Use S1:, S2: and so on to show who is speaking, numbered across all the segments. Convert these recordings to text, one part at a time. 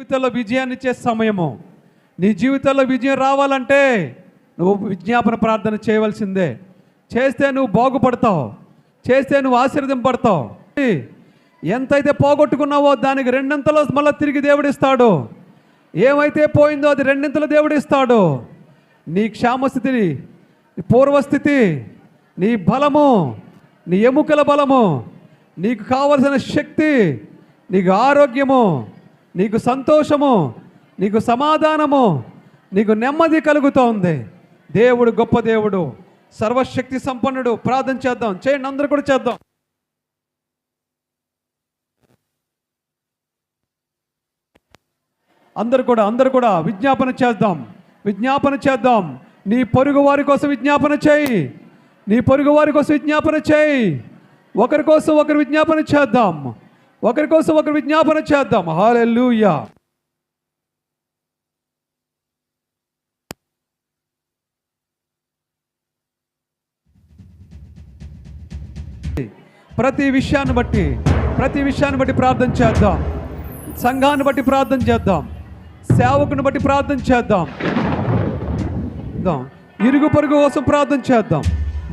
S1: జీవితంలో విజయాన్ని ఇచ్చే సమయము. నీ జీవితంలో విజయం రావాలంటే నువ్వు విజ్ఞాపన ప్రార్థన చేయవలసిందే. చేస్తే నువ్వు బాగుపడతావు. చేస్తే నువ్వు ఆశీర్వదింపడతావు ఎంతైతే పోగొట్టుకున్నావో దానికి రెండింతలో మళ్ళీ తిరిగి దేవుడిస్తాడు. ఏమైతే పోయిందో అది రెండింతలు దేవుడిస్తాడు. నీ క్షామస్థితిని నీ పూర్వస్థితి నీ బలము నీ ఎముకల బలము నీకు కావలసిన శక్తి నీకు ఆరోగ్యము నీకు సంతోషము నీకు సమాధానము నీకు నెమ్మది కలుగుతోంది. దేవుడు గొప్ప దేవుడు సర్వశక్తి సంపన్నుడు. ప్రార్థన చేద్దాం చేయండి అందరూ కూడా చేద్దాం. అందరు కూడా అందరు కూడా విజ్ఞాపన చేద్దాం విజ్ఞాపన చేద్దాం. నీ పొరుగు వారి కోసం విజ్ఞాపన చేయి నీ పొరుగు వారి కోసం విజ్ఞాపన చేయి. ఒకరి కోసం ఒకరు విజ్ఞాపన చేద్దాం. ఒకరి కోసం ఒకరు విజ్ఞాపన చేద్దాం. హాలెల్లుయా ప్రతి విషయాన్ని బట్టి ప్రతి విషయాన్ని బట్టి ప్రార్థన చేద్దాం. సంఘాన్ని బట్టి ప్రార్థన చేద్దాం. సేవకుని బట్టి ప్రార్థన చేద్దాం చేద్దాం. ఇరుగు పొరుగు కోసం ప్రార్థన చేద్దాం.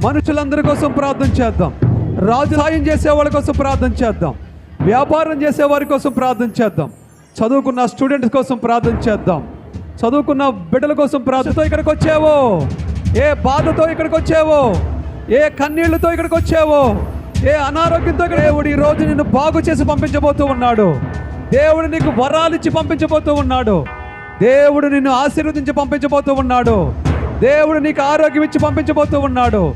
S1: మనుషులందరి కోసం ప్రార్థన చేద్దాం. రాజు సాయం చేసే వాళ్ళ కోసం ప్రార్థన చేద్దాం. వ్యాపారం చేసే వారి కోసం ప్రార్థన చేద్దాం. చదువుకున్న స్టూడెంట్స్ కోసం ప్రార్థన చేద్దాం. చదువుకున్న బిడ్డల కోసం ప్రార్థనతో ఇక్కడికి వచ్చావో? ఏ బాధతో ఇక్కడికి వచ్చావో? ఏ కన్నీళ్ళతో ఇక్కడికి వచ్చావో? ఏ అనారోగ్యంతో ఇక్కడ దేవుడు ఈ రోజు నిన్ను బాగు చేసి పంపించబోతూ ఉన్నాడు. దేవుడు నీకు వరాలిచ్చి పంపించబోతూ ఉన్నాడు. దేవుడు నిన్ను ఆశీర్వదించి పంపించబోతూ ఉన్నాడు. దేవుడు నీకు ఆరోగ్యం ఇచ్చి పంపించబోతూ ఉన్నాడు.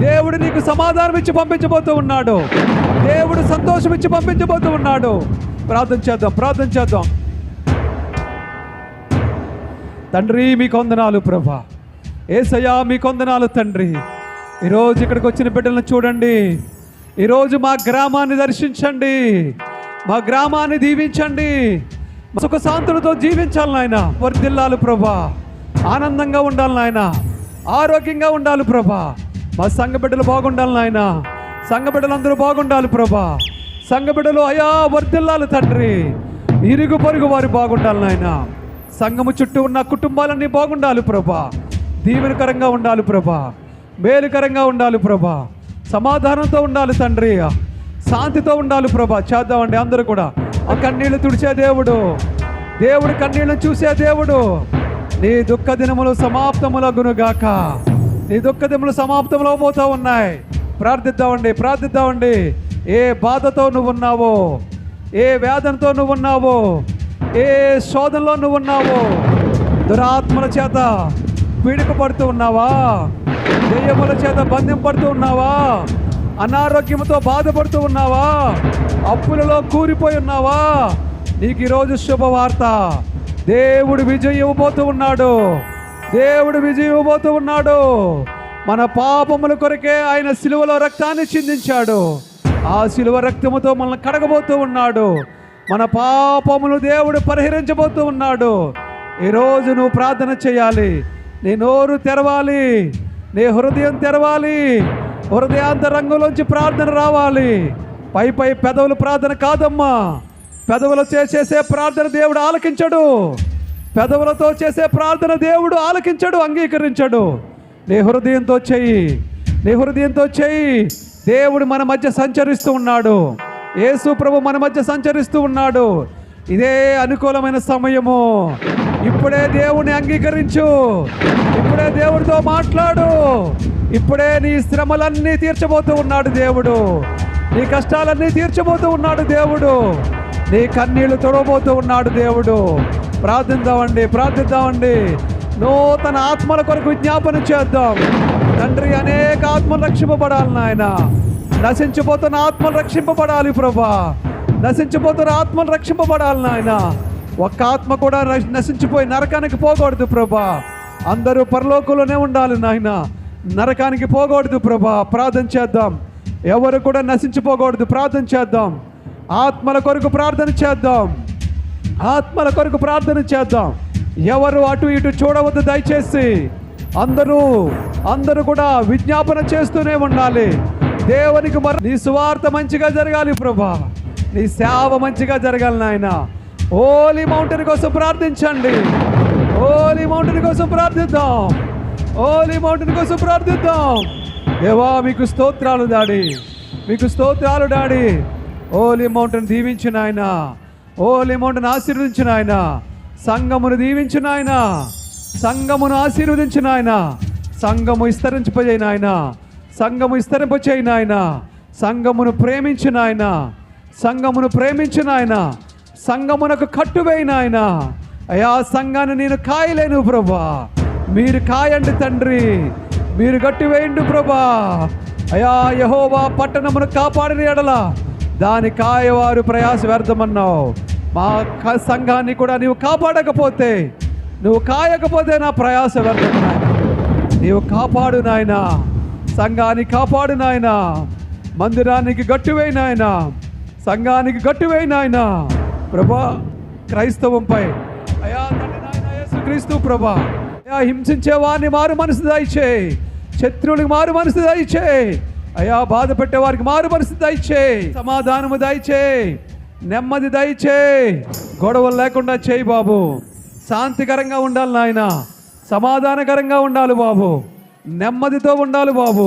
S1: దేవుడు నీకు సమాధానం ఇచ్చి పంపించబోతూ ఉన్నాడు. దేవుడు సంతోషం ఇచ్చి పంపించబోతూ ఉన్నాడు. ప్రార్థన చేద్దాం ప్రార్థన చేద్దాం. తండ్రి మీ కొందనాలు ప్రభా. ఏసయ్యా మీ కొందనాలు తండ్రి. ఈరోజు ఇక్కడికి వచ్చిన బిడ్డలను చూడండి. ఈరోజు మా గ్రామాన్ని దర్శించండి. మా గ్రామాన్ని దీవించండి. సుఖ శాంతులతో జీవించాలి నాయన. వర్దిల్లాలు ప్రభా. ఆనందంగా ఉండాలి నాయన. ఆరోగ్యంగా ఉండాలి ప్రభా. మా సంఘ బిడ్డలు బాగుండాలి నాయన. సంఘ బిడ్డలందరూ బాగుండాలి ప్రభా. సంఘ బిడ్డలు అయా వర్దిల్లాలు తండ్రి. ఇరుగు పొరుగు వారు బాగుండాలి నాయన. సంఘము చుట్టూ ఉన్న కుటుంబాలన్నీ బాగుండాలి ప్రభా. దీవెనకరంగా ఉండాలి ప్రభా. మేలుకరంగా ఉండాలి ప్రభా. సమాధానంతో ఉండాలి తండ్రి. శాంతితో ఉండాలి ప్రభా. చేద్దామండి అందరూ కూడా. ఆ కన్నీళ్ళు తుడిచే దేవుడు. దేవుడు కన్నీళ్ళను చూసే దేవుడు. నీ దుఃఖ దినములు సమాప్తములగునుగాక. నీ దుఃఖ దినములు సమాప్తములు ఉన్నాయి. ప్రార్థిద్దామండి ప్రార్థిద్దామండి. ఏ బాధతో నువ్వు ఉన్నావో ఏ వేదనతో నువ్వు ఉన్నావో ఏ శోధనలో నువ్వు ఉన్నావో దురాత్మల చేత పీడికపడుతూ ఉన్నావా? దెయ్యముల చేత బంధింపడుతూ ఉన్నావా? అనారోగ్యంతో బాధపడుతూ ఉన్నావా? అప్పులలో కూరిపోయి ఉన్నావా? నీకు ఈరోజు శుభవార్త. దేవుడు విజయం ఇవ్వబోతూ ఉన్నాడు. దేవుడు విజయం ఇవ్వబోతూ ఉన్నాడు. మన పాపముల కొరకే ఆయన సిలువలో రక్తాన్ని చిందించాడు. ఆ సిలువ రక్తముతో మనల్ని కడగబోతూ ఉన్నాడు. మన పాపములు దేవుడు పరిహరించబోతూ ఉన్నాడు. ఈరోజు నువ్వు ప్రార్థన చేయాలి. నీ నోరు తెరవాలి. నీ హృదయం తెరవాలి. హృదయాంతరంగంలోంచి ప్రార్థన రావాలి. పై పై పెదవులు ప్రార్థన కాదమ్మా. పెదవులు చేసేసే ప్రార్థన దేవుడు ఆలకించడు. పెదవులతో చేసే ప్రార్థన దేవుడు ఆలకించడు అంగీకరించడు. నీ హృదయంతో చెయ్యి నీ హృదయంతో చెయ్యి దేవుడు మన మధ్య సంచరిస్తూ ఉన్నాడు. యేసు ప్రభు మన మధ్య సంచరిస్తూ ఉన్నాడు. ఇదే అనుకూలమైన సమయము. ఇప్పుడే దేవుని అంగీకరించు. ఇప్పుడే దేవుడితో మాట్లాడు. ఇప్పుడే నీ శ్రమలన్నీ తీర్చబోతూ ఉన్నాడు దేవుడు. నీ కష్టాలన్నీ తీర్చబోతూ ఉన్నాడు దేవుడు. నీ కన్నీళ్ళు తొడవబోతూ ఉన్నాడు దేవుడు. ప్రార్థిద్దామండి ప్రార్థిద్దామండి. నూతన ఆత్మల కొరకు విజ్ఞాపన చేద్దాం. తండ్రి అనేక ఆత్మలు రక్షింపబడాలి నాయన. నశించిపోతున్న ఆత్మలు రక్షింపబడాలి ప్రభా. నశించిపోతున్న ఆత్మలు రక్షింపబడాలి నాయన. ఒక్క ఆత్మ కూడా నశించిపోయి నరకానికి పోకూడదు ప్రభా. అందరూ పరలోకంలోనే ఉండాలి నాయన. నరకానికి పోకూడదు ప్రభా. ప్రార్థన చేద్దాం. ఎవరు కూడా నశించిపోకూడదు. ప్రార్థన చేద్దాం. ఆత్మల కొరకు ప్రార్థన చేద్దాం. ఆత్మల కొరకు ప్రార్థన చేద్దాం. ఎవరు అటు ఇటు చూడవద్దు దయచేసి. అందరూ అందరూ కూడా విజ్ఞాపన చేస్తూనే ఉండాలి. దేవునికి మరి నీ సువార్త మంచిగా జరగాలి ప్రభా. నీ సేవ మంచిగా జరగాలి నాయన. ఓలీ మౌంటైన్ కోసం ప్రార్థించండి. ఓలీ మౌంటైన్ కోసం ప్రార్థిద్దాం. ఓలీ మౌంటైన్ కోసం ప్రార్థిద్దాం. దేవా మీకు స్తోత్రాలు డాడీ. మీకు స్తోత్రాలు డాడీ. ఓలీ మౌంటైన్ దీవించిన ఆయన. ఓలీ మౌంటైన్ ఆశీర్వదించిన ఆయన. సంఘమును దీవించిన ఆయన. సంఘమును ఆశీర్వదించిన ఆయన. సంఘము విస్తరించిపోయిన ఆయన. సంఘము విస్తరింపచేయిన ఆయన. సంఘమును ప్రేమించిన ఆయన. సంఘమును ప్రేమించిన ఆయన. సంఘమునకు కట్టువైన ఆయన. అయా సంఘాన్ని నేను కాయలేను ప్రభా. మీరు కాయండి తండ్రి. మీరు గట్టివేయండి ప్రభా. అయా యహోవా పట్టణమును కాపాడిన ఎడలా దాని కాయవారు ప్రయాస వ్యర్థమన్నావు. మా సంఘాన్ని కూడా నీవు కాపాడకపోతే నువ్వు కాయకపోతే నా ప్రయాస వ్యర్థం నీవు కాపాడు నాయన. సంఘాన్ని కాపాడు నాయన. మందిరానికి గట్టువై నాయన. సంఘానికి గట్టువై నాయన. ప్రభా క్రైస్తవంపై. అయా తండ్రి నాయన యేసుక్రీస్తు ప్రభా. అయా హింసించే వారిని మారు మనసు దయచే. శత్రువులకు మారు మనసు దయచే. అయా బాధ పెట్టే వారికి మారు మనసు దయచే సమాధానము దయచే నెమ్మది దయచే గొడవలు లేకుండా చేయి బాబు. శాంతికరంగా ఉండాలి నాయన. సమాధానకరంగా ఉండాలి బాబు. నెమ్మదితో ఉండాలి బాబు.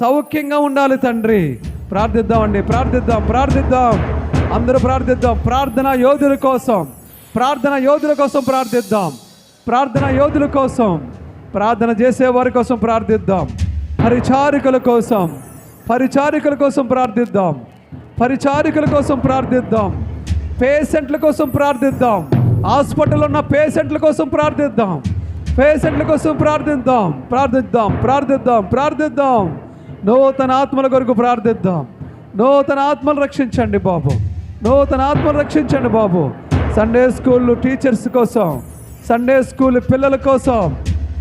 S1: సౌఖ్యంగా ఉండాలి తండ్రి. ప్రార్థిద్దామండి ప్రార్థిద్దాం ప్రార్థిద్దాం. అందరూ ప్రార్థిద్దాం. ప్రార్థన యోధుల కోసం ప్రార్థన యోధుల కోసం ప్రార్థిద్దాం. ప్రార్థన యోధుల కోసం ప్రార్థన చేసేవారి కోసం ప్రార్థిద్దాం. పరిచారికుల కోసం పరిచారికుల కోసం ప్రార్థిద్దాం. పరిచారికుల కోసం ప్రార్థిద్దాం. పేషెంట్ల కోసం ప్రార్థిద్దాం. హాస్పిటల్లో ఉన్న పేషెంట్ల కోసం ప్రార్థిద్దాం. పేషెంట్ల కోసం ప్రార్థిద్దాం. ప్రార్థిద్దాం. ప్రార్థిద్దాం. ప్రార్థిద్దాం. నూతన ఆత్మల కొరకు ప్రార్థిద్దాం. నూతన ఆత్మలు రక్షించండి బాబు. నూతన ఆత్మలు రక్షించండి బాబు. సండే స్కూల్ టీచర్స్ కోసం సండే స్కూల్ పిల్లల కోసం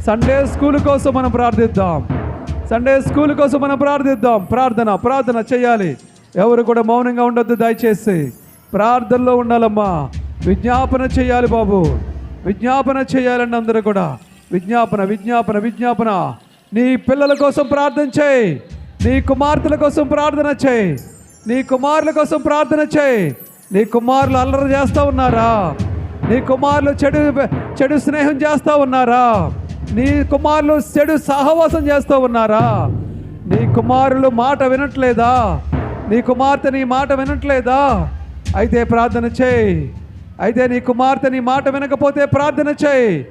S1: సండే స్కూల్ కోసం మనం ప్రార్థిద్దాం. సండే స్కూల్ కోసం మనం ప్రార్థిద్దాం. ప్రార్థన ప్రార్థన చేయాలి. ఎవరు కూడా మౌనంగా ఉండొద్దు దయచేసి. ప్రార్థనలో ఉండాలమ్మా. విజ్ఞాపన చేయాలి బాబు. విజ్ఞాపన చేయాలండి అందరూ కూడా. విజ్ఞాపన విజ్ఞాపన విజ్ఞాపన. నీ పిల్లల కోసం ప్రార్థన చేయి. నీ కుమార్తెల కోసం ప్రార్థన చేయి. నీ కుమారుల కోసం ప్రార్థన చేయి. నీ కుమారులు అల్లరి చేస్తూ ఉన్నారా? నీ కుమారులు చెడు చెడు స్నేహం చేస్తూ ఉన్నారా? నీ కుమారులు చెడు సహవాసం చేస్తూ ఉన్నారా? నీ కుమారులు మాట వినట్లేదా? నీ కుమార్తె నీ మాట వినట్లేదా? అయితే ప్రార్థన చేయి. అయితే నీ కుమార్తె నీ మాట వినకపోతే ప్రార్థన చేయి.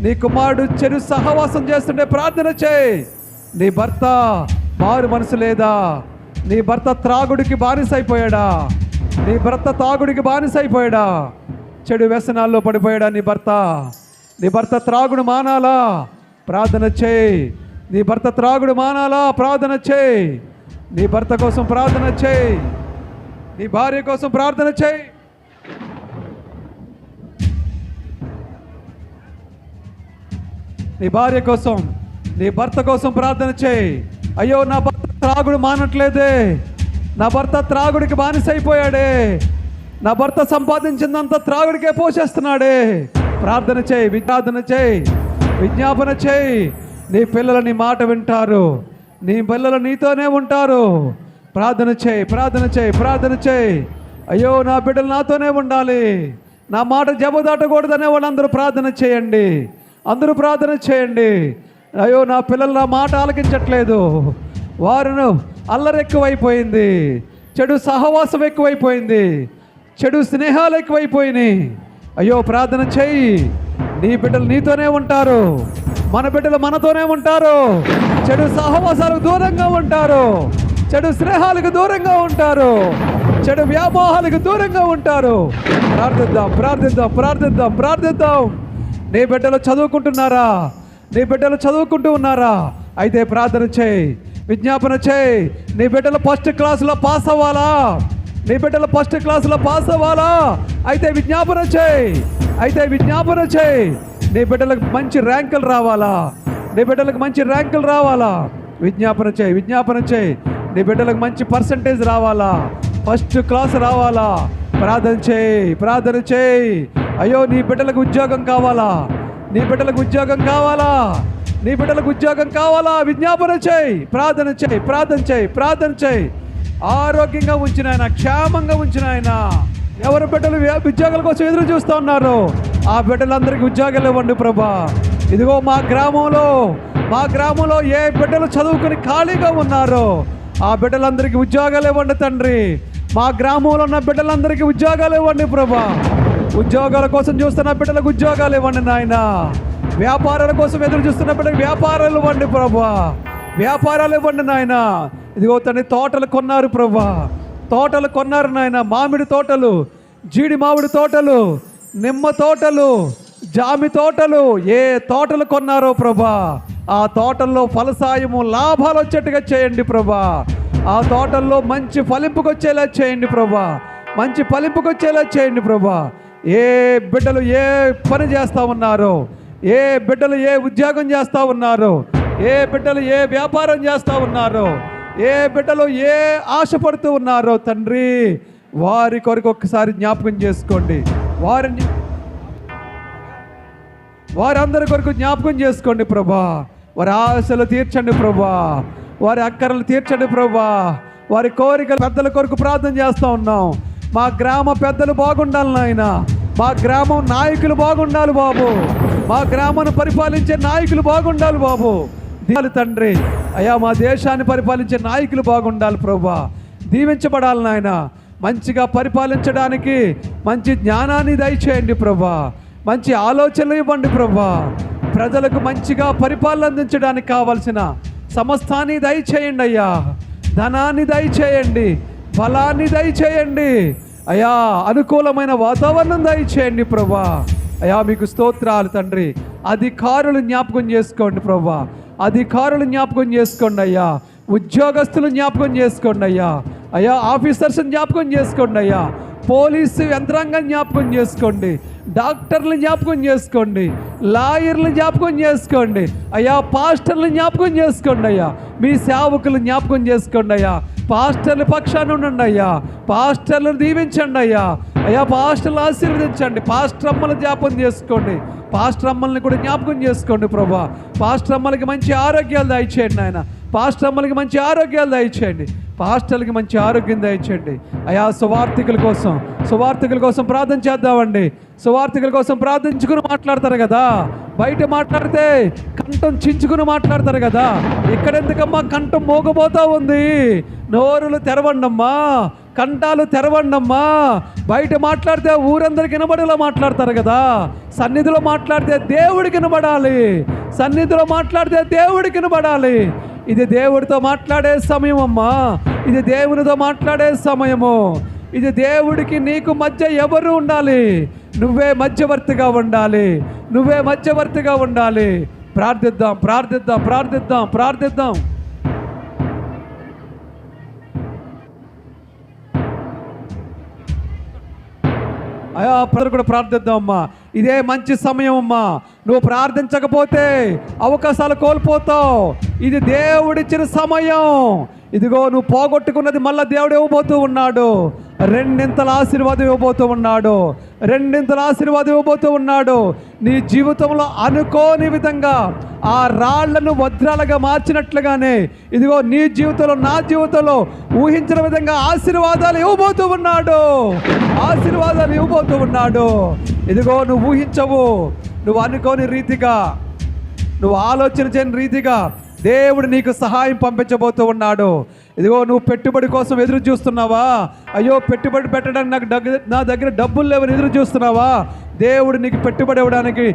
S1: నీ కుమారుడు చెడు సహవాసం చేస్తుంటే ప్రార్థన చేయి. నీ భర్త మారు మనసు లేదా? నీ భర్త త్రాగుడికి బానిసైపోయాడా? నీ భర్త తాగుడికి బానిసైపోయాడా? చెడు వ్యసనాల్లో పడిపోయాడా నీ భర్త? నీ భర్త త్రాగుడు మానాలా? ప్రార్థన చేయి. నీ భర్త త్రాగుడు మానాలా? ప్రార్థన చేయి. నీ భర్త కోసం ప్రార్థన చేయి. నీ భార్య కోసం ప్రార్థన చేయి. నీ భార్య కోసం నీ భర్త కోసం ప్రార్థన చేయి. అయ్యో నా భర్త త్రాగుడు మానట్లేదే. నా భర్త త్రాగుడికి బానిసైపోయాడే. నా భర్త సంపాదించిందంతా త్రాగుడికే పోషేస్తున్నాడే. ప్రార్థన చేయి విజ్ఞాపన చేయి విజ్ఞాపన చేయి. నీ పిల్లలు నీ మాట వింటారు. నీ పిల్లలు నీతోనే ఉంటారు. ప్రార్థన చేయి ప్రార్థన చేయి ప్రార్థన చేయి. అయ్యో నా బిడ్డలు నాతోనే ఉండాలి. నా మాట జబదాటకూడదనే వాళ్ళందరూ ప్రార్థన చేయండి. అందరూ ప్రార్థన చేయండి. అయ్యో నా పిల్లలు నా మాట ఆలకించట్లేదు. వారును అల్లరి ఎక్కువైపోయింది. చెడు సహవాసం ఎక్కువైపోయింది. చెడు స్నేహాలు ఎక్కువైపోయినాయి. అయ్యో ప్రార్థన చేయి. నీ బిడ్డలు నీతోనే ఉంటారు. మన బిడ్డలు మనతోనే ఉంటారు. చెడు సహవాసాలకు దూరంగా ఉంటారు. చెడు స్నేహాలకు దూరంగా ఉంటారు. చెడు వ్యామోహాలకు దూరంగా ఉంటారు. ప్రార్థిద్దాం ప్రార్థిద్దాం ప్రార్థిద్దాం ప్రార్థిద్దాం. నీ బిడ్డలు చదువుకుంటున్నారా? నీ బిడ్డలు చదువుకుంటూ ఉన్నారా? అయితే ప్రార్థన చేయి విజ్ఞాపన చేయి. నీ బిడ్డలు ఫస్ట్ క్లాసులో పాస్ అవ్వాలా? నీ బిడ్డలు ఫస్ట్ క్లాసులో పాస్ అవ్వాలా? అయితే విజ్ఞాపన చేయి. అయితే విజ్ఞాపన చేయి. నీ బిడ్డలకు మంచి ర్యాంకులు రావాలా? నీ బిడ్డలకు మంచి ర్యాంకులు రావాలా? విజ్ఞాపన చేయి విజ్ఞాపన చేయి. నీ బిడ్డలకు మంచి పర్సంటేజ్ రావాలా? ఫస్ట్ క్లాస్ రావాలా? ప్రార్థన చేయి ప్రార్థన చేయి. అయ్యో నీ బిడ్డలకు ఉద్యోగం కావాలా? నీ బిడ్డలకు ఉద్యోగం కావాలా? నీ బిడ్డలకు ఉద్యోగం కావాలా? విజ్ఞాపన చేయి ప్రార్థన చేయి ప్రార్థన చేయి ప్రార్థన చేయి. ఆరోగ్యంగా ఉంచిన ఆయన క్షేమంగా ఉంచిన ఆయన. ఎవరి బిడ్డలు ఉద్యోగాల కోసం ఎదురు చూస్తూ ఉన్నారు ఆ బిడ్డలందరికీ ఉద్యోగాలు ఇవ్వండి ప్రభా. ఇదిగో మా గ్రామంలో మా గ్రామంలో ఏ బిడ్డలు చదువుకుని ఖాళీగా ఉన్నారో ఆ బిడ్డలందరికీ ఉద్యోగాలు ఇవ్వండి తండ్రి. మా గ్రామంలో ఉన్న బిడ్డలందరికీ ఉద్యోగాలు ఇవ్వండి ప్రభా. ఉద్యోగాల కోసం చూస్తున్న బిడ్డలకు ఉద్యోగాలు ఇవ్వండి నాయన. వ్యాపారాల కోసం ఎదురు చూస్తున్న బిడ్డలకు వ్యాపారాలు ఇవ్వండి ప్రభా. వ్యాపారాలు ఇవ్వండి నాయన. ఇదిగో తండ్రి తోటలు కొన్నారు ప్రభా తోటలు కొన్నారు నాయన. మామిడి తోటలు జీడి మామిడి తోటలు నిమ్మ తోటలు జామి తోటలు ఏ తోటలు కొన్నారో ప్రభా ఆ తోటల్లో ఫలసాయము లాభాలు వచ్చేట్టుగా చేయండి ప్రభా ఆ తోటల్లో మంచి ఫలింపుకొచ్చేలా చేయండి ప్రభా మంచి ఫలింపుకొచ్చేలా చేయండి ప్రభా ఏ బిడ్డలు ఏ పని చేస్తా ఉన్నారో ఏ బిడ్డలు ఏ ఉద్యోగం చేస్తా ఉన్నారో ఏ బిడ్డలు ఏ వ్యాపారం చేస్తా ఉన్నారో ఏ బిడ్డలు ఏ ఆశపడుతూ ఉన్నారో తండ్రి వారి కొరకు ఒక్కసారి జ్ఞాపకం చేసుకోండి. వారిని వారందరి కొరకు జ్ఞాపకం చేసుకోండి ప్రభా. వారి ఆశలు తీర్చండి ప్రభా. వారి అక్కరలు తీర్చండి ప్రభా. వారి కోరికలు పెద్దల కొరకు ప్రార్థన చేస్తూ ఉన్నాం. మా గ్రామ పెద్దలు బాగుండాలి నాయన. మా గ్రామం నాయకులు బాగుండాలి బాబు. మా గ్రామాన్ని పరిపాలించే నాయకులు బాగుండాలి బాబు. దీవాలి తండ్రి. అయ్యా మా దేశాన్ని పరిపాలించే నాయకులు బాగుండాలి ప్రభా. దీవించబడాలి నాయన. మంచిగా పరిపాలించడానికి మంచి జ్ఞానాన్ని దయచేయండి ప్రభా. మంచి ఆలోచనలు ఇవ్వండి ప్రభా. ప్రజలకు మంచిగా పరిపాలన అందించడానికి కావలసిన సమస్తాన్ని దయచేయండి అయ్యా. ధనాన్ని దయచేయండి. ఫలాన్ని దయచేయండి. అయ్యా అనుకూలమైన వాతావరణం దయచేయండి ప్రభా. అయ్యా మీకు స్తోత్రాలు తండ్రి. అధికారులు జ్ఞాపకం చేసుకోండి ప్రభా. అధికారులు జ్ఞాపకం చేసుకోండి అయ్యా. ఉద్యోగస్తులు జ్ఞాపకం చేసుకోండి అయ్యా. అయ్యా ఆఫీసర్స్ జ్ఞాపకం చేసుకోండి అయ్యా. పోలీసు యంత్రాంగం జ్ఞాపకం చేసుకోండి. డాక్టర్లు జ్ఞాపకం చేసుకోండి. లాయర్లు జ్ఞాపకం చేసుకోండి. అయ్యా పాస్టర్లు జ్ఞాపకం చేసుకోండి అయ్యా. మీ సేవకులు జ్ఞాపకం చేసుకోండి అయ్యా. పాస్టర్ల పక్షాన ఉండండి అయ్యా. పాస్టర్లను దీవించండి అయ్యా. అయ్యా పాస్టర్లు ఆశీర్వదించండి. పాస్టర్ అమ్మలు జ్ఞాపకం చేసుకోండి. పాస్టర్ అమ్మల్ని కూడా జ్ఞాపకం చేసుకోండి ప్రభా. పాస్టర్ అమ్మలకి మంచి ఆరోగ్యాలు దయచేయండి ఆయన పాస్టర్ అమ్మలకి మంచి ఆరోగ్యాలు దయచేయండి. పాస్టర్లకి మంచి ఆరోగ్యం దయచేయండి. అయా సువార్థికుల కోసం సువార్థికుల కోసం ప్రార్థన చేద్దామండి. సువార్థికుల కోసం ప్రార్థించుకుని మాట్లాడతారు కదా. బయట మాట్లాడితే కంఠం చించుకుని మాట్లాడతారు కదా. ఇక్కడెందుకమ్మా కంఠం మోగబోతా ఉంది? నోరులు తెరవండమ్మా. కంఠాలు తెరవండమ్మా. బయట మాట్లాడితే ఊరందరికి వినబడేలా మాట్లాడతారు కదా. సన్నిధిలో మాట్లాడితే దేవుడికి వినబడాలి. సన్నిధిలో మాట్లాడితే దేవుడికి వినబడాలి. ఇది దేవుడితో మాట్లాడే సమయం అమ్మా. ఇది దేవునితో మాట్లాడే సమయము. ఇది దేవుడికి నీకు మధ్య ఎవరు ఉండాలి? నువ్వే మధ్యవర్తిగా ఉండాలి. నువ్వే మధ్యవర్తిగా ఉండాలి. ప్రార్థిద్దాం ప్రార్థిద్దాం ప్రార్థిద్దాం ప్రార్థిద్దాం. అయ్యా ప్రజలు కూడా ప్రార్థిద్దాం అమ్మా. ఇదే మంచి సమయం అమ్మా. నువ్వు ప్రార్థించకపోతే అవకాశాలు కోల్పోతావు. ఇది దేవుడిచ్చిన సమయం. ఇదిగో నువ్వు పోగొట్టుకున్నది మళ్ళీ దేవుడు ఇవ్వబోతూ ఉన్నాడు. రెండింతల ఆశీర్వాదం ఇవ్వబోతూ ఉన్నాడు. రెండింతల ఆశీర్వాదం ఇవ్వబోతూ ఉన్నాడు. నీ జీవితంలో అనుకోని విధంగా ఆ రాళ్ళను వజ్రాలుగా మార్చినట్లుగానే ఇదిగో నీ జీవితంలో నా జీవితంలో ఊహించిన విధంగా ఆశీర్వాదాలు ఇవ్వబోతూ ఉన్నాడు. ఆశీర్వాదాలు ఇవ్వబోతూ ఉన్నాడు. ఇదిగో నువ్వు ఊహించవు. నువ్వు అనుకోని రీతిగా నువ్వు ఆలోచన చేయని రీతిగా దేవుడు నీకు సహాయం పంపించబోతూ ఉన్నాడు. ఇదిగో నువ్వు పెట్టుబడి కోసం ఎదురు చూస్తున్నావా? అయ్యో పెట్టుబడి పెట్టడానికి నాకు దగ్గర నా దగ్గర డబ్బులు లేవని ఎదురు చూస్తున్నావా? దేవుడు నీకు పెట్టుబడి ఇవ్వడానికి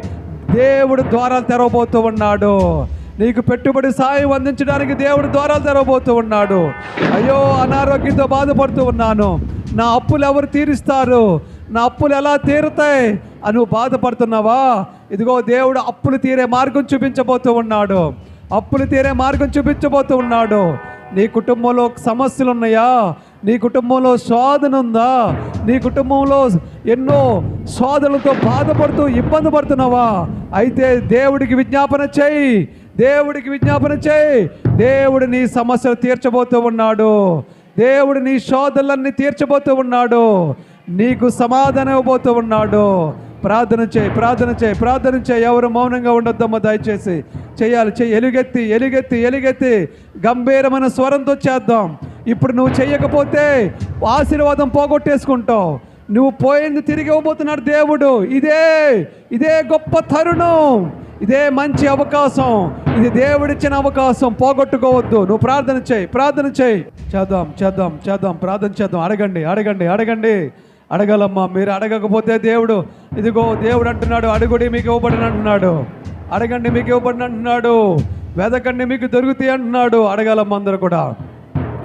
S1: దేవుడు ద్వారాలు తెరవబోతూ ఉన్నాడు. నీకు పెట్టుబడి సాయం అందించడానికి దేవుడు ద్వారాలు తెరవబోతూ ఉన్నాడు. అయ్యో అనారోగ్యంతో బాధపడుతూ ఉన్నాను. నా అప్పులు ఎవరు తీరుస్తారు? నా అప్పులు ఎలా తీరుతాయి? అని నువ్వు బాధపడుతున్నావా? ఇదిగో దేవుడు అప్పులు తీరే మార్గం చూపించబోతూ ఉన్నాడు. అప్పులు తీరే మార్గం చూపించబోతూ ఉన్నాడు. నీ కుటుంబంలో సమస్యలు ఉన్నాయా నీ కుటుంబంలో శోధన ఉందా నీ కుటుంబంలో ఎన్నో శోధనలతో బాధపడుతూ ఇబ్బంది పడుతున్నావా? అయితే దేవుడికి విజ్ఞాపన చేయి. దేవుడికి విజ్ఞాపన చేయి. దేవుడు నీ సమస్యలు తీర్చబోతూ ఉన్నాడు. దేవుడు నీ శోధనలన్నీ తీర్చబోతూ ఉన్నాడు. నీకు సమాధానం ఇవ్వబోతూ ఉన్నాడు. ప్రార్థన చేయి ప్రార్థన చేయి ప్రార్థన చేయి. ఎవరు మౌనంగా ఉండొద్దమ్మా దయచేసి. చేయాలి చెయ్యి ఎలుగెత్తి ఎలుగెత్తి ఎలుగెత్తి. గంభీరమైన స్వరంతో చేద్దాం. ఇప్పుడు నువ్వు చెయ్యకపోతే ఆశీర్వాదం పోగొట్టేసుకుంటావు. నువ్వు పోయింది తిరిగి ఇవ్వబోతున్నాడు దేవుడు. ఇదే ఇదే గొప్ప తరుణం. ఇదే మంచి అవకాశం. ఇది దేవుడిచ్చిన అవకాశం. పోగొట్టుకోవద్దు. నువ్వు ప్రార్థన చేయి ప్రార్థన చేయి. చేద్దాం చేద్దాం చేద్దాం ప్రార్థన చేద్దాం. అడగండి అడగండి అడగండి. అడగలమ్మా మీరు అడగకపోతే దేవుడు ఇదిగో దేవుడు అంటున్నాడు అడుగుడి మీకు ఇవ్వబడిన అంటున్నాడు. అడగండి మీకు ఇవ్వబడిన అంటున్నాడు. వెదకండి మీకు దొరుకుతాయి అంటున్నాడు. అడగలమ్మ అందరూ కూడా.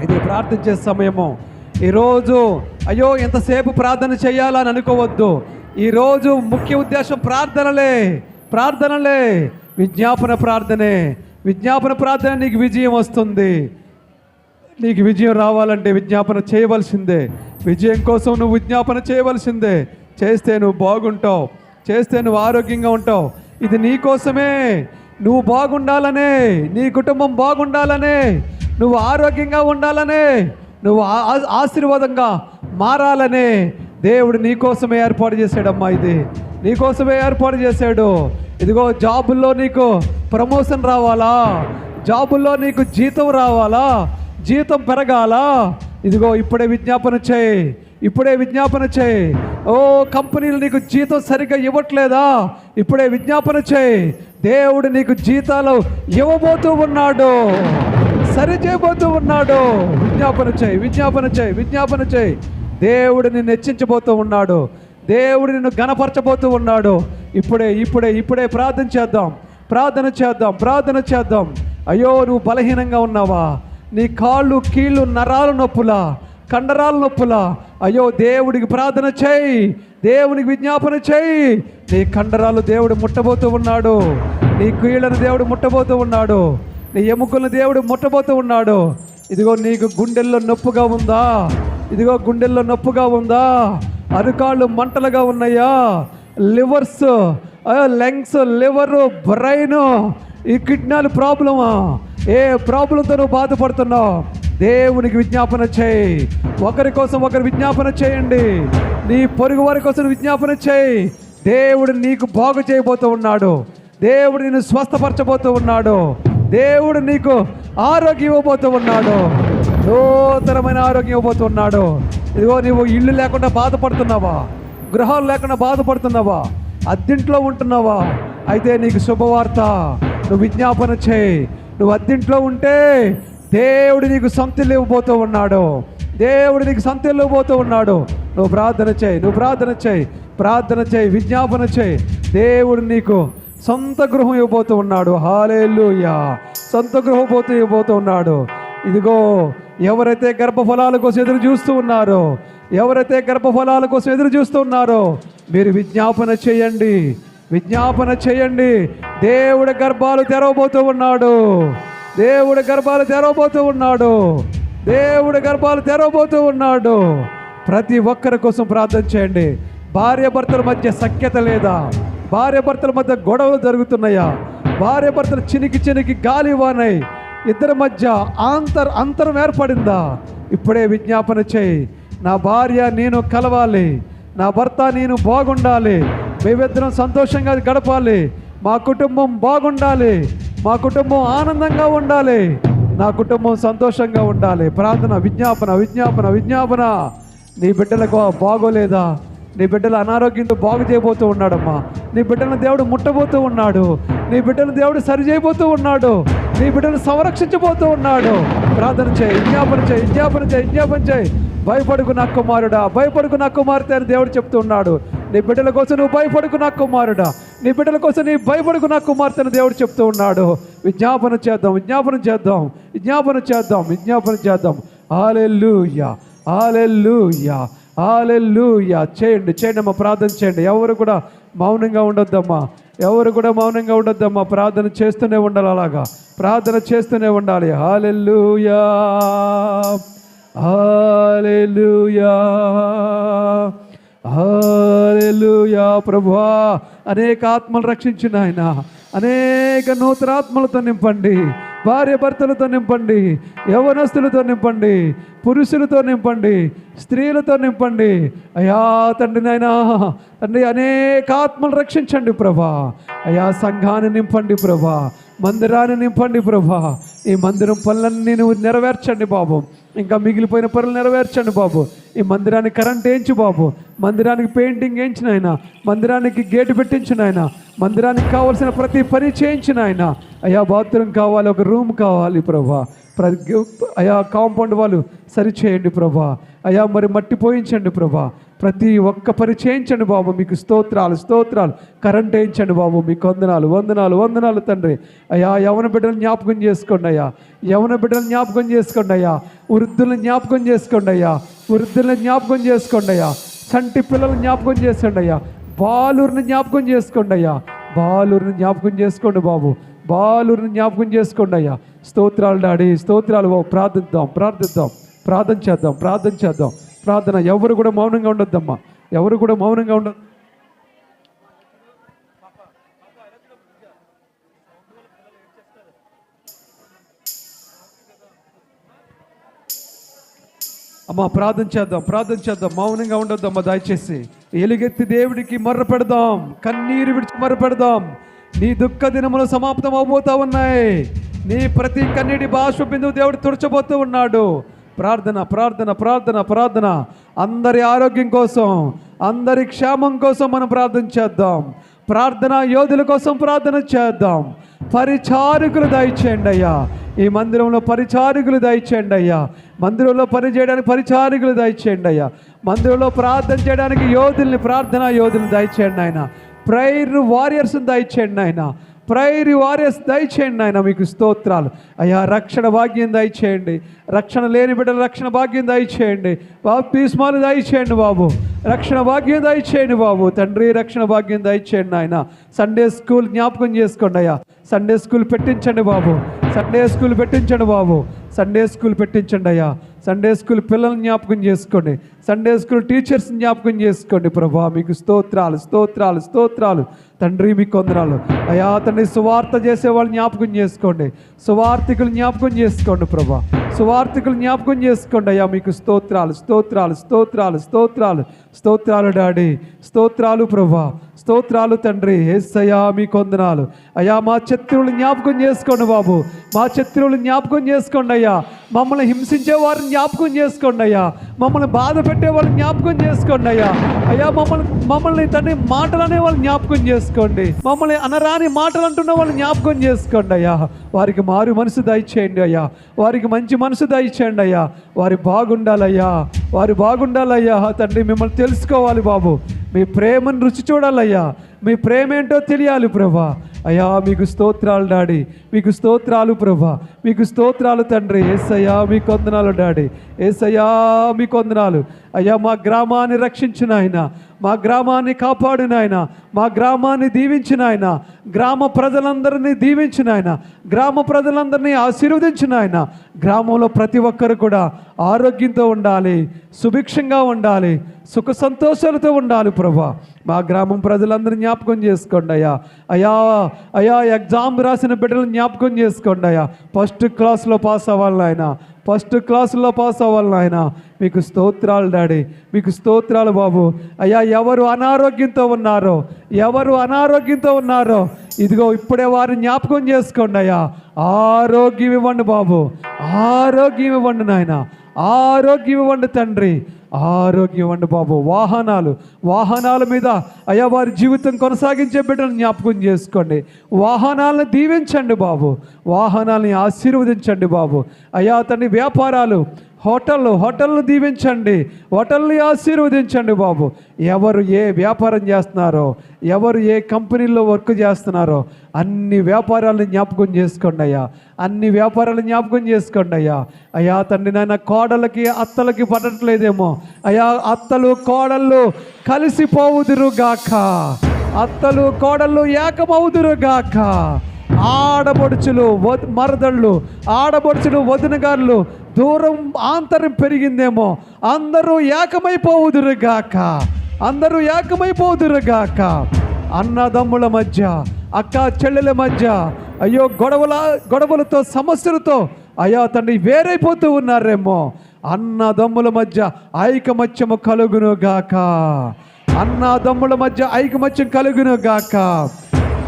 S1: ఇది ప్రార్థించే సమయము. ఈరోజు అయ్యో ఎంతసేపు ప్రార్థన చేయాలని అనుకోవద్దు. ఈరోజు ముఖ్య ఉద్దేశం ప్రార్థనలే ప్రార్థనలే. విజ్ఞాపన ప్రార్థనే. విజ్ఞాపన ప్రార్థన నీకు విజయం వస్తుంది. నీకు విజయం రావాలంటే విజ్ఞాపన చేయవలసిందే. విజయం కోసం నువ్వు విజ్ఞాపన చేయవలసిందే. చేస్తే నువ్వు బాగుంటావు. చేస్తే నువ్వు ఆరోగ్యంగా ఉంటావు. ఇది నీ కోసమే. నువ్వు బాగుండాలనే. నీ కుటుంబం బాగుండాలనే. నువ్వు ఆరోగ్యంగా ఉండాలనే. నువ్వు ఆ- ఆశీర్వాదంగా మారాలనే. దేవుడు నీ కోసమే ఏర్పాటు చేశాడమ్మా ఇది. నీ కోసమే ఏర్పాటు చేశాడు. ఇదిగో జాబుల్లో నీకు ప్రమోషన్ రావాలా? జాబుల్లో నీకు జీతం రావాలా? జీతం పెరగాల? ఇదిగో ఇప్పుడే విజ్ఞాపన చేయి. ఇప్పుడే విజ్ఞాపన చేయి. ఓ కంపెనీలు నీకు జీతం సరిగ్గా ఇవ్వట్లేదా? ఇప్పుడే విజ్ఞాపన చేయి. దేవుడు నీకు జీతాలు ఇవ్వబోతూ ఉన్నాడు. సరి చేయబోతూ ఉన్నాడు. విజ్ఞాపన చేయి విజ్ఞాపన చేయి విజ్ఞాపన చేయి. దేవుడు నిన్ను హెచ్చించబోతూ ఉన్నాడు. దేవుడు నిన్ను గణపరచబోతూ ఉన్నాడు. ఇప్పుడే ఇప్పుడే ఇప్పుడే ప్రార్థన చేద్దాం. ప్రార్థన చేద్దాం ప్రార్థన చేద్దాం. అయ్యో నువ్వు బలహీనంగా ఉన్నావా? నీ కాళ్ళు కీళ్ళు నరాలు నొప్పులా కండరాల నొప్పులా. అయ్యో దేవుడికి ప్రార్థన చేయి. దేవునికి విజ్ఞాపన చేయి. నీ కండరాలు దేవుడు ముట్టబోతూ ఉన్నాడు. నీ కీళ్ళను దేవుడు ముట్టబోతూ ఉన్నాడు. నీ ఎముకలను దేవుడు ముట్టబోతూ ఉన్నాడు. ఇదిగో నీకు గుండెల్లో నొప్పుగా ఉందా? ఇదిగో గుండెల్లో నొప్పుగా ఉందా? అరికాళ్ళు మంటలుగా ఉన్నాయా? లివర్స్ లెంగ్స్ లివరు బ్రెయిన్ ఈ కిడ్నాలు ప్రాబ్లమా? ఏ ప్రాబ్లంతో నువ్వు బాధపడుతున్నావు? దేవునికి విజ్ఞాపన చేయి. ఒకరి కోసం ఒకరు విజ్ఞాపన చేయండి. నీ పొరుగు వారి కోసం విజ్ఞాపన చేయి. దేవుడు నీకు బాగు చేయబోతూ ఉన్నాడు. దేవుడు నిన్ను స్వస్థపరచబోతూ ఉన్నాడు. దేవుడు నీకు ఆరోగ్యం ఇవ్వబోతూ ఉన్నాడు. నూతనమైన ఆరోగ్యం ఇవ్వబోతూ ఉన్నాడు. ఇదిగో నువ్వు ఇల్లు లేకుండా బాధపడుతున్నావా? గృహాలు లేకుండా బాధపడుతున్నావా? అద్దింట్లో ఉంటున్నావా? అయితే నీకు శుభవార్త. నువ్వు విజ్ఞాపన చేయి. నువ్వు అద్దింట్లో ఉంటే దేవుడు నీకు సొంతలు ఇవ్వబోతూ ఉన్నాడు. దేవుడు నీకు సొంతలు ఇవ్వబోతూ ఉన్నాడు. నువ్వు ప్రార్థన చేయి నువ్వు ప్రార్థన చేయి ప్రార్థన చేయి విజ్ఞాపన చేయి. దేవుడు నీకు సొంత గృహం ఇవ్వబోతూ ఉన్నాడు. హాలేలుయా సొంత గృహం పోతూ ఇవ్వబోతూ ఉన్నాడు. ఇదిగో ఎవరైతే గర్భఫలాల కోసం ఎదురు చూస్తూ ఉన్నారో ఎవరైతే గర్భఫలాల కోసం ఎదురు చూస్తూ ఉన్నారో మీరు విజ్ఞాపన చేయండి. విజ్ఞాపన చేయండి. దేవుడి గర్భాలు తెరవబోతూ ఉన్నాడు. దేవుడి గర్భాలు తెరవబోతూ ఉన్నాడు. దేవుడి గర్భాలు తెరవబోతూ ఉన్నాడు. ప్రతి ఒక్కరి కోసం ప్రార్థన చేయండి. భార్య భర్తల మధ్య సఖ్యత లేదా? భార్య భర్తల మధ్య గొడవలు జరుగుతున్నాయా? భార్య భర్తలు చినికి చినికి గాలి ఇద్దరి మధ్య ఆంతర్ అంతరం ఏర్పడిందా? ఇప్పుడే విజ్ఞాపన చేయి. నా భార్య నేను కలవాలి. నా భర్త నేను బాగుండాలి. మేమిద్దరం సంతోషంగా గడపాలి. మా కుటుంబం బాగుండాలి. మా కుటుంబం ఆనందంగా ఉండాలి. నా కుటుంబం సంతోషంగా ఉండాలి. ప్రార్థన విజ్ఞాపన విజ్ఞాపన విజ్ఞాపన. నీ బిడ్డలకు బాగోలేదా? నీ బిడ్డల అనారోగ్యంతో బాగు చేయబోతూ ఉన్నాడమ్మా. నీ బిడ్డలను దేవుడు ముట్టబోతూ ఉన్నాడు. నీ బిడ్డలు దేవుడు సరి చేయబోతూ ఉన్నాడు. నీ బిడ్డను సంరక్షించబోతూ ఉన్నాడు. ప్రార్థన చేయి విజ్ఞాపన చేయి విజ్ఞాపన చేయి విజ్ఞాపన చేయి. భయపడుకు నా కుమారుడా. భయపడుకు నా కుమార్తె అని దేవుడు చెప్తూ ఉన్నాడు. నీ బిడ్డల కోసం నువ్వు భయపడుకు నా కుమారుడా. నీ బిడ్డల కోసం నీ భయపడుకు నా కుమార్తెను దేవుడు చెప్తూ ఉన్నాడు. విజ్ఞాపన చేద్దాం విజ్ఞాపన చేద్దాం విజ్ఞాపన చేద్దాం విజ్ఞాపన చేద్దాం. ఆలెల్లుయా ఆలెల్లుయా ఆలెల్లుయా చేయండి చేయండి అమ్మా ప్రార్థన చేయండి. ఎవరు కూడా మౌనంగా ఉండొద్దమ్మా. ఎవరు కూడా మౌనంగా ఉండొద్దమ్మా. ప్రార్థన చేస్తూనే ఉండాలి అలాగా. ప్రార్థన చేస్తూనే ఉండాలి. Hallelujah hallelujah. హల్లెలూయా ప్రభువా. అనేక ఆత్మలు రక్షించిన ఆయన అనేక నూతన ఆత్మలతో నింపండి. భార్య భర్తలతో నింపండి. యవనస్తులతో నింపండి. పురుషులతో నింపండి. స్త్రీలతో నింపండి. అయా తండ్రి నాయనా తండ్రి అనేక ఆత్మలు రక్షించండి ప్రభా. అయా సంఘాన్ని నింపండి ప్రభా. మందిరాన్ని నింపండి ప్రభా. ఈ మందిరం పనులన్నీ నువ్వు నెరవేర్చండి బాబు. ఇంకా మిగిలిపోయిన పనులు నెరవేర్చండి బాబు. ఈ మందిరానికి కరెంట్ వేయించు బాబు. మందిరానికి పెయింటింగ్ వేయించిన ఆయన మందిరానికి గేటు పెట్టించిన ఆయన మందిరానికి కావాల్సిన ప్రతి పని చేయించిన ఆయన అయ్యా బాత్రూమ్ కావాలి ఒక రూమ్ కావాలి ప్రభా. ప్ర అయా కాంపౌండ్ వాళ్ళు సరిచేయండి ప్రభా. అయా మరి మట్టి పోయించండి ప్రభా. ప్రతి ఒక్క పని చేయించండి బాబు మీకు స్తోత్రాలు స్తోత్రాలు. కరెంట్ వేయించండి బాబు మీకు వందనాలు వందనాలు వందనాలు తండ్రి. అయ్యా యవన బిడ్డలు జ్ఞాపకం చేసుకోండి అయ్యా. యవన బిడ్డలు జ్ఞాపకం చేసుకోండి అయ్యా. వృద్ధులను జ్ఞాపకం చేసుకోండి అయ్యా. వృద్ధులను జ్ఞాపకం చేసుకోండి అయ్యా. చంటి పిల్లలు జ్ఞాపకం చేసుకోండి అయ్యా. బాలురిని జ్ఞాపకం చేసుకోండి అయ్యా. బాలురిని జ్ఞాపకం చేసుకోండి బాబు. బాలురిని జ్ఞాపకం చేసుకోండి అయ్యా. స్తోత్రాలు డాడీ స్తోత్రాలు బాబు. ప్రార్థిద్దాం ప్రార్థిద్దాం. ప్రార్థన చేద్దాం ప్రార్థన చేద్దాం. ప్రార్థన. ఎవరు కూడా మౌనంగా ఉండొద్దమ్మా. ఎవరు కూడా మౌనంగా ఉండదు అమ్మా ప్రార్థన చేద్దాం ప్రార్థన చేద్దాం. మౌనంగా ఉండొద్దమ్మా దయచేసి. ఎలుగెత్తి దేవుడికి మర్ర పెడదాం కన్నీరు విడిచి మర్ర పెడదాం నీ దుఃఖ దినములు సమాప్తం అవబోతా ఉన్నాయి. నీ ప్రతి కన్నీటి భాష బిందువు దేవుడు తుడచబోతూ ఉన్నాడు. ప్రార్థన ప్రార్థన ప్రార్థన ప్రార్థన. అందరి ఆరోగ్యం కోసం అందరి క్షేమం కోసం మనం ప్రార్థన చేద్దాం. ప్రార్థన యోధుల కోసం ప్రార్థన చేద్దాం. పరిచారకులు దయచేయండి అయ్యా. ఈ మందిరంలో పరిచారకులు దయచేయండి అయ్యా. మందిరంలో పని చేయడానికి పరిచారకులు దయచేయండి అయ్యా. మందిరంలో ప్రార్థన చేయడానికి యోధుల్ని ప్రార్థనా యోధుల్ని దయచేయండి ఆయన ప్రైర్ వారియర్స్ని దయచేయండి ఆయన ప్రైర్ వారియర్స్ దయచేయండి ఆయన మీకు స్తోత్రాలు. అయ్యా రక్షణ భాగ్యం దయచేయండి. రక్షణ లేని బిడ్డల రక్షణ భాగ్యం దయచేయండి. బాబు పీస్మాలు దయచేయండి బాబు. రక్షణ భాగ్యం దయచేయండి బాబు. తండ్రి రక్షణ భాగ్యం దయచేయండి ఆయన సండే స్కూల్ జ్ఞాపకం చేసుకోండి అయ్యా. సండే స్కూల్ పెట్టించండి బాబు. సండే స్కూల్ పెట్టించండి బాబు. సండే స్కూల్ పెట్టించండి అయ్యా. సండే స్కూల్ పిల్లల్ని జ్ఞాపకం చేసుకోండి. సండే స్కూల్ టీచర్స్ జ్ఞాపకం చేసుకోండి. ప్రభా మీకు స్తోత్రాలు స్తోత్రాలు స్తోత్రాలు. తండ్రి మీకు కొందరాలు అయ్యా తండ్రి సువార్త చేసే వాళ్ళు జ్ఞాపకం చేసుకోండి. సువార్థికులు జ్ఞాపకం చేసుకోండి ప్రభా. సువార్థికులు జ్ఞాపకం చేసుకోండి. అయ్యా మీకు స్తోత్రాలు స్తోత్రాలు స్తోత్రాలు స్తోత్రాలు. స్తోత్రాలు డాడీ. స్తోత్రాలు ప్రభా. స్తోత్రాలు తండ్రి. ఏసయ్యా మీ కొందనాలు అయ్యా మా శత్రువులు జ్ఞాపకం చేసుకోండి బాబు. మా శత్రువులు జ్ఞాపకం చేసుకోండి అయ్యా. మమ్మల్ని హింసించే వారిని జ్ఞాపకం చేసుకోండి అయ్యా. మమ్మల్ని బాధ పెట్టే వాళ్ళని జ్ఞాపకం చేసుకోండి అయ్యా. అయ్యా మమ్మల్ని మమ్మల్ని తండ్రి మాటలు అనే వాళ్ళు జ్ఞాపకం చేసుకోండి. మమ్మల్ని అనరాని మాటలు అంటున్న వాళ్ళు జ్ఞాపకం చేసుకోండి అయ్యా. వారికి మారు మనసు దయచేయండి అయ్యా. వారికి మంచి మనసు దయచేయండి అయ్యా. వారి బాగుండాలయ్యా వారు బాగుండాలయ్యా తండ్రి మిమ్మల్ని తెలుసుకోవాలి బాబు. మీ ప్రేమను రుచి చూడాలయ్యా మీ ప్రేమేంటో తెలియాలి ప్రభా. అయ్యా మీకు స్తోత్రాలు డాడీ మీకు స్తోత్రాలు ప్రభా. మీకు స్తోత్రాలు తండ్రి. ఏసయ్యా మీ కొందనాలు డాడీ. ఏసయ్యా మీ కొందనాలు అయ్యా మా గ్రామాన్ని రక్షించిన ఆయన. మా గ్రామాన్ని కాపాడిన ఆయన. మా గ్రామాన్ని దీవించిన ఆయన. గ్రామ ప్రజలందరినీ దీవించిన ఆయన. గ్రామ ప్రజలందరినీ ఆశీర్వదించిన ఆయన. గ్రామంలో ప్రతి ఒక్కరు కూడా ఆరోగ్యంతో ఉండాలి సుభిక్షంగా ఉండాలి సుఖ సంతోషాలతో ఉండాలి ప్రభా. మా గ్రామం ప్రజలందరూ జ్ఞాపకం చేసుకోండి అయ్యా. అయ్యా అయా ఎగ్జామ్ రాసిన బిడ్డలు జ్ఞాపకం చేసుకోండి అయ్యా. ఫస్ట్ ఫస్ట్ క్లాస్లో పాస్ అవ్వాలి ఆయన ఫస్ట్ క్లాసులో పాస్ అవ్వాలి ఆయన మీకు స్తోత్రాలు డాడీ. మీకు స్తోత్రాలు బాబు. అయ్యా ఎవరు అనారోగ్యంతో ఉన్నారో ఎవరు అనారోగ్యంతో ఉన్నారో ఇదిగో ఇప్పుడే వారిని జ్ఞాపకం చేసుకోండి అయ్యా. ఆరోగ్యం ఇవ్వండి బాబు. ఆరోగ్యం ఇవ్వండి నాయన. ఆరోగ్యం ఇవ్వండి తండ్రి. ఆరోగ్యం అండి బాబు. వాహనాలు వాహనాల మీద అయ్యా వారి జీవితం కొనసాగించే బిడ్డను జ్ఞాపకం చేసుకోండి. వాహనాలను దీవించండి బాబు. వాహనాలని ఆశీర్వదించండి బాబు. అయ్యా అతని వ్యాపారాలు హోటళ్ళు హోటళ్ళు దీవించండి. హోటల్ని ఆశీర్వదించండి బాబు. ఎవరు ఏ వ్యాపారం చేస్తున్నారో ఎవరు ఏ కంపెనీల్లో వర్క్ చేస్తున్నారో అన్ని వ్యాపారాలను జ్ఞాపకం చేసుకోండి అయ్యా. అన్ని వ్యాపారాలు జ్ఞాపకం చేసుకోండి అయ్యా. అయ్యా తండ్రి నాయన కోడలకి అత్తలకి పడట్లేదేమో. అయ్యా అత్తలు కోడళ్ళు కలిసిపోవుదురుగాక. అత్తలు కోడళ్ళు ఏకమవుదురు గాక ఆడబడుచులు మరదళ్ళు ఆడబడుచులు వదినగారులు దూరం ఆంతరం పెరిగిందేమో అందరూ ఏకమైపోవుదురుగాక. అందరూ ఏకమైపోదురుగాక అన్నదమ్ముల మధ్య అక్క చెల్లెల మధ్య అయ్యో గొడవల గొడవలతో సమస్యలతో అయ్యా తండ్రి వేరైపోతూ ఉన్నారేమో. అన్నదమ్ముల మధ్య ఐకమత్యము కలుగును గాక అన్నదమ్ముల మధ్య ఐకమత్యం కలుగును గాక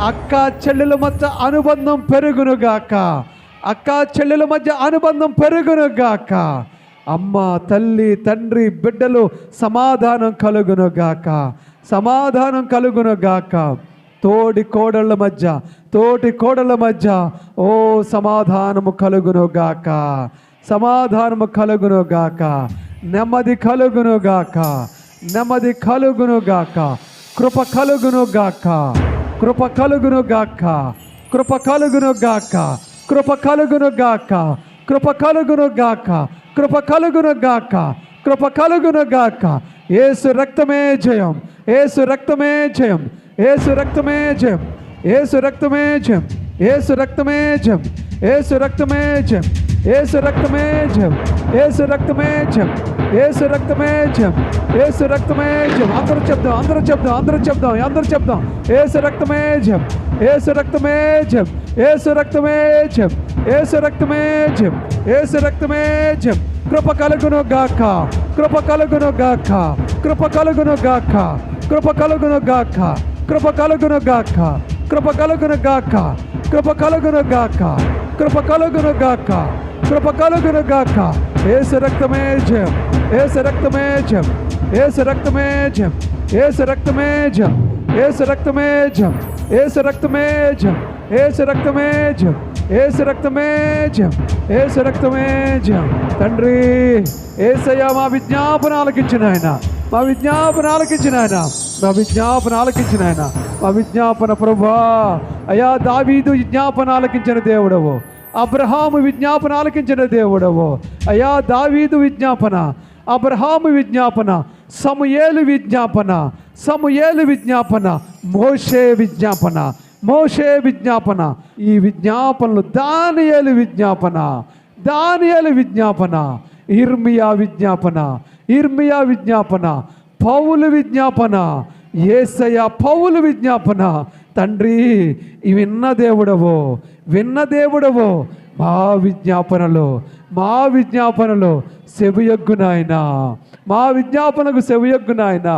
S1: అక్క చెల్లెల మధ్య అనుబంధం పెరుగునుగాక. అక్క చెల్లెల మధ్య అనుబంధం పెరుగునుగాక. అమ్మ తల్లి తండ్రి బిడ్డలు సమాధానం కలుగునుగాక. సమాధానం కలుగునుగాక. తోడి కోడళ్ళ మధ్య తోటి కోడళ్ళ మధ్య ఓ సమాధానము కలుగునుగాక. సమాధానము కలుగునుగాక. నెమ్మది కలుగునుగాక. నెమ్మది కలుగునుగాక. కృప కలుగునుగాక. కృప కలుగును గాక. కృప కలుగును గాక. కృప కలుగును గాక. కృప కలుగును గాక. కృప కలుగును గాక. కృప కలుగును గాక. ఏసు రక్తమే జయం. ఏసు రక్తమే జయం. ఏసు రక్తమే జయం. ఏసు రక్తమే జయం. ఏసు రక్తమే జం ఏసు రక్తమే జం ఏసు రక్తమే జం ఏసు రక్తమే జం ఏసు రక్తమే జం ఏసు రక్తమే జం అందరూ చెప్దాం అందరూ చెప్దాం అందరూ చెప్దాం అందరూ చెప్దాం ఏసు రక్తమే జం ఏసు రక్తమే జం ఏసు రక్తమే జం ఏసు రక్తమే జం ఏసు రక్తమే జం కృప కలుగును గాక కృప కలుగును గాక కృప కలుగును గాక కృప కలుగును గాక కృప కలుగును గాక కృప కలుగును గాక కృప కలుగును గాక. కృప కలుగును గాక. కృప కలుగును గాక. ఏసు రక్తమే జయం. ఏసు రక్తమే జయం. ఏసు రక్తమే జయం. ఏసు రక్తమే జయం. ఏసు రక్తమే జయం. ఏసు రక్తమే జయం. ఏసు రక్తమే జయం. ఏసు రక్తమే జయం. ఏసు రక్తమే జయం. తండ్రి ఏసయ్య మా విజ్ఞాపన ఆలకించిన ఆయన. మా విజ్ఞాపన ఆలకించిన ఆయన. మా విజ్ఞాపన ఆలకించిన ఆయన. విజ్ఞాపన ప్రభా. అయా దావీదు విజ్ఞాపన ఆలకించిన దేవుడవు. అబ్రహాము విజ్ఞాపన ఆలకించిన దేవుడవు. అయా దావీదు విజ్ఞాపన అబ్రహాము విజ్ఞాపన సమయేలు విజ్ఞాపన సమయేలు విజ్ఞాపన మోషే విజ్ఞాపన మోషే విజ్ఞాపన ఈ విజ్ఞాపనలు దానియేలు విజ్ఞాపన దానియేలు విజ్ఞాపన ఇర్మియా విజ్ఞాపన ఇర్మియా విజ్ఞాపన పౌలు విజ్ఞాపన ఏసయ పౌలు విజ్ఞాపన తండ్రి ఈ విన్న దేవుడవో విన్న దేవుడవో మా విజ్ఞాపనలో మా విజ్ఞాపనలో సెవియగ్గు నాయన మా విజ్ఞాపనకు సెవియగ్గు నాయన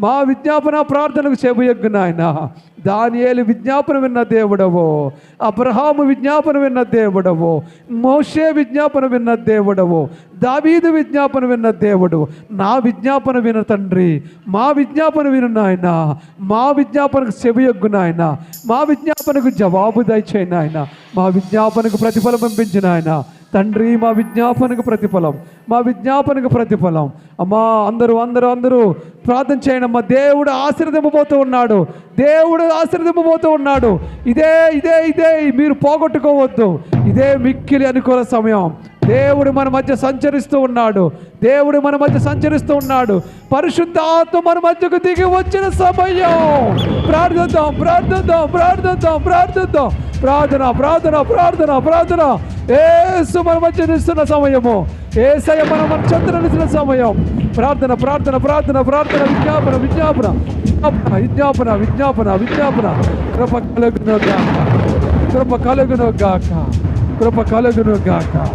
S1: మా విజ్ఞాపన ప్రార్థనకు చెబుయగ్గు నాయన. దానియేలు విజ్ఞాపన విన్న దేవుడవో. అబ్రహాము విజ్ఞాపన విన్న దేవుడవో. మోషే విజ్ఞాపన విన్న దేవుడవో. దావీదు విజ్ఞాపన విన్న దేవుడు. నా విజ్ఞాపన విన తండ్రి. మా విజ్ఞాపన విను నాయన. మా విజ్ఞాపనకు చెవియొగ్గు నాయన. మా విజ్ఞాపనకు జవాబు దయచేయి నాయన. మా విజ్ఞాపనకు ప్రతిఫలం పంపించిన ఆయన తండ్రి మా విజ్ఞాపనకు ప్రతిఫలం మా విజ్ఞాపనకు ప్రతిఫలం. అమ్మా అందరూ అందరూ అందరూ ప్రార్థన చేయండి అమ్మా. దేవుడు ఆశీర్వదింపబోతూ ఉన్నాడు. దేవుడు ఆశీర్వదింపబోతూ ఉన్నాడు. ఇదే ఇదే ఇదే. మీరు పోగొట్టుకోవద్దు. ఇదే మిక్కిలి అనుకూల సమయం. దేవుడు మన మధ్య సంచరిస్తూ ఉన్నాడు. దేవుడు మన మధ్య సంచరిస్తూ ఉన్నాడు. పరిశుద్ధ ఆత్మ మన మధ్యకు దిగి వచ్చిన సమయం. ప్రార్థిద్దాం ప్రార్థిద్దాం ప్రార్థిద్దాం ప్రార్థిద్దాం. ప్రార్థన ప్రార్థన ప్రార్థన ప్రార్థన. ఏసు మన మధ్య నిస్తున్న సమయము. ఏసయ మన మన చంద్ర నిలిచిన సమయం. ప్రార్థన ప్రార్థన ప్రార్థన ప్రార్థన విజ్ఞాపన. విజ్ఞాపన విజ్ఞాపన విజ్ఞాపన విజ్ఞాపన. కృప కలుగును గాక. కృప కలుగును గాక. కృప కలుగును గాక.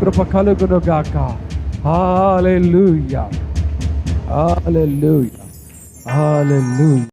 S1: కృప కలుగును గాక హాలెలూయా. హాలెలూయా. హాలెలూయా.